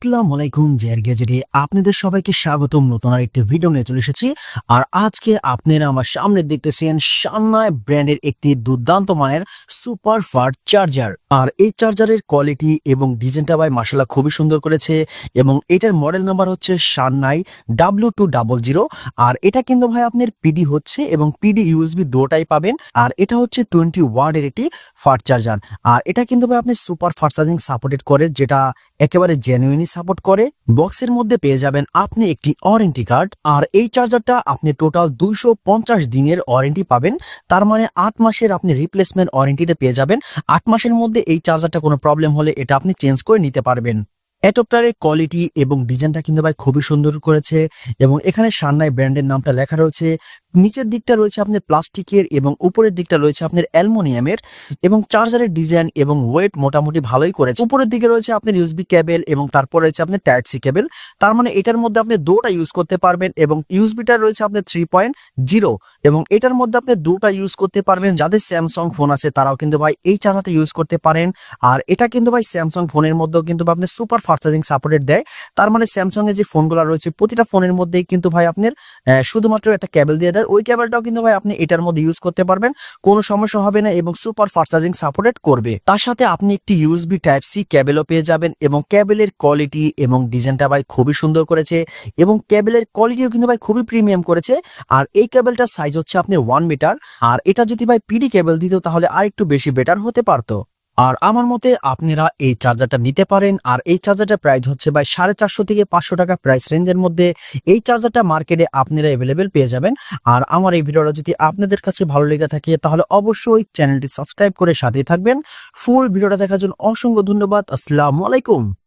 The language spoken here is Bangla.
আসসালামু আলাইকুম জেয়ার গ্যাজেটে আপনাদের সবাইকে স্বাগতম। নতুন আর একটি ভিডিও নিয়ে চলে এসেছি। আর আজকে আপনারা আমার সামনে দেখতেছেন সান্নায় ব্র্যান্ডের একটি দুর্দান্ত মানের সুপার ফার চার্জার। আর এই চার্জারের কোয়ালিটি এবং ডিজাইনটা ভাই মাসালা খুবই সুন্দর করেছে এবং এটার মডেল নাম্বার হচ্ছে সান্নাই ডাব্লিউ টু ডাবল জিরো আর এটা কিন্তু ভাই আপনার পিডি হচ্ছে এবং পিডি ইউএসবি দুটাই পাবেন। আর এটা হচ্ছে টোয়েন্টি ওয়ার্ডের একটি ফার চার্জার। আর এটা কিন্তু ভাই আপনি সুপার ফার চার্জিং সাপোর্টেড করে, যেটা একেবারে জেনুইনই সাপোর্ট করে বক্সের মধ্যে পেয়ে যাবেন আপনি একটি ওয়ারেন্টি কার্ড আর এই চার্জারটা আপনি টোটাল দুইশো পঞ্চাশ দিনের ওয়ারেন্টি পাবেন। তার মানে আট মাসের আপনি রিপ্লেসমেন্ট ওয়ারেন্টিটা পেয়ে যাবেন। আট মাসের মধ্যে এই চার্জারটা কোনো প্রবলেম হলে এটা আপনি চেঞ্জ করে নিতে পারবেন। অ্যাডপ্টারের কোয়ালিটি এবং ডিজাইনটা কিন্তু ভাই খুবই সুন্দর করেছে এবং এখানে সান্নাই ব্র্যান্ডের নামটা লেখা রয়েছে। নিচের দিকটা রয়েছে আপনার প্লাস্টিকের এবং উপরের দিকটা রয়েছে আপনার অ্যালমোনিয়ামের এবং চার্জারের ডিজাইন এবং ওয়েট মোটামুটি ভালোই করেছে। উপরের দিকে রয়েছে আপনার ইউএসবি কেবল এবং তারপর রয়েছে আপনার টাইপ সি কেবল তার মানে এটার মধ্যে আপনি দুটা ইউজ করতে পারবেন এবং ইউএসবিটা রয়েছে আপনার থ্রি পয়েন্ট জিরো এবং এটার মধ্যে আপনি দুটা ইউজ করতে পারবেন। যাদের স্যামসাং ফোন আছে তারাও কিন্তু ভাই এই চার্জারটা ইউজ করতে পারেন। আর এটা কিন্তু ভাই স্যামসাং ফোনের মধ্যেও কিন্তু আপনি সুপার ফাস্ট চার্জিং সাপোর্টেড দেয়। তার মানে স্যামসাং এর যে ফোনগুলো রয়েছে, প্রতিটা ফোনের মধ্যেই কিন্তু ভাই আপনার শুধুমাত্র একটা কেবল দিয়ে। দেয় ওই কেবলটাও কিন্তু ভাই আপনি এটার মধ্যে ইউজ করতে পারবেন। কোনো সমস্যা হবে না এবং সুপার ফাস্ট চার্জিং সাপোর্টেড করবে। তার সাথে আপনি একটি ইউএসবি টাইপ সি কেবলও পেয়ে যাবেন এবং কেবলের কোয়ালিটি এবং ডিজাইনটা ভাই খুবই সুন্দর করেছে এবং কেবলের কোয়ালিটিও কিন্তু ভাই খুবই প্রিমিয়াম করেছে। আর এই ক্যাবেলটার সাইজ হচ্ছে আপনি ওয়ান মিটার আর এটা যদি ভাই পিডি কেবল দিত তাহলে আর একটু বেশি বেটার হতে পারতো। আর আমার মতে আপনারা এই চার্জারটা নিতে পারেন, আর এই চার্জারটা প্রাইস হচ্ছে ভাই সাড়ে চারশো থেকে পাঁচশো টাকা প্রাইস রেঞ্জের মধ্যে। এই চার্জারটা মার্কেটে আপনারা অ্যাভেলেবেল পেয়ে যাবেন। আর আমার এই ভিডিওটা যদি আপনাদের কাছে ভালো লেগে থাকে, তাহলে অবশ্যই চ্যানেলটি সাবস্ক্রাইব করে সাথে থাকবেন। ফুল ভিডিওটা দেখার জন্য অসংখ্য ধন্যবাদ। আসসালামু আলাইকুম।